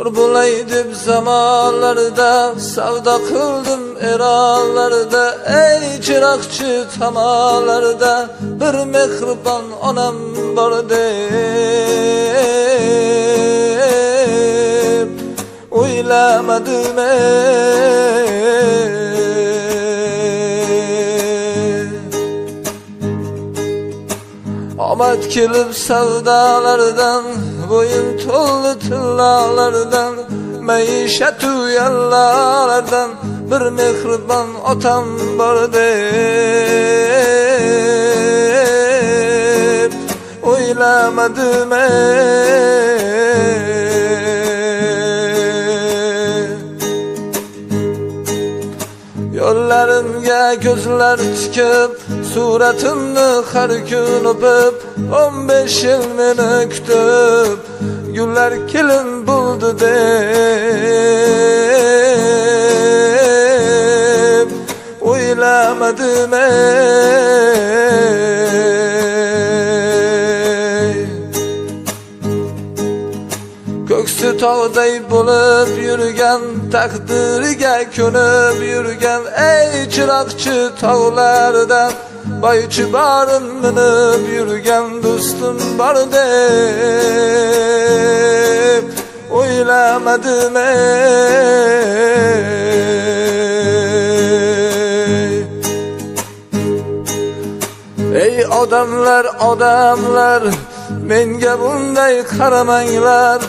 Zor bulaydım zamanlarda Savda kıldım eralarda Ey çırakçı tamalarda Bir mehriban anam var deyip Uylamadım ey Amat kilip sevdalardan Boyun tollu tıllalardan Meişet uyarlardan Bir mehriban otam var deyip Uylamadım ey. Yollarımga gözler tikib Suratımni har kun o'pib o'n besh yil meni kutib Gullar kelin bo'ldi deb O'ylamadim Ko'ksi tog'day bo'lib yurgan taqdiriga ko'nib yurgan ey chiroqchi tog'lardan boychi borim minib yurgan do'stim bor deb o'ylamadim ey. Ey odamlar odamlar menga bunday qaramanglar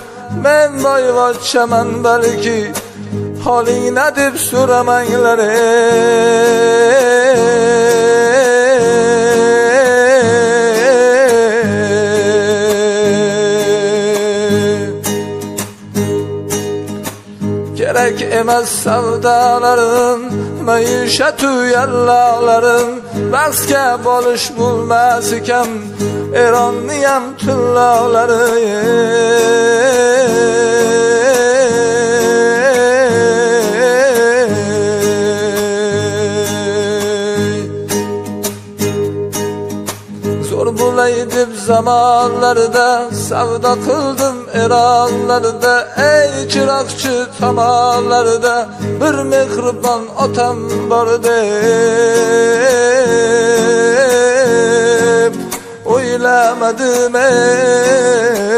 men boyvachchaman balki holingni deb so'ramanglar ey Gerek emas savdalarin Maishat uyarlarin Bahsga bolish bo'lmas ekan Eronniyam tillalari Deb zamonlarda savdo qildim eronlarda ey chiroqchi tomonlarda bir mehribon otam bor deb o'ylamadim ey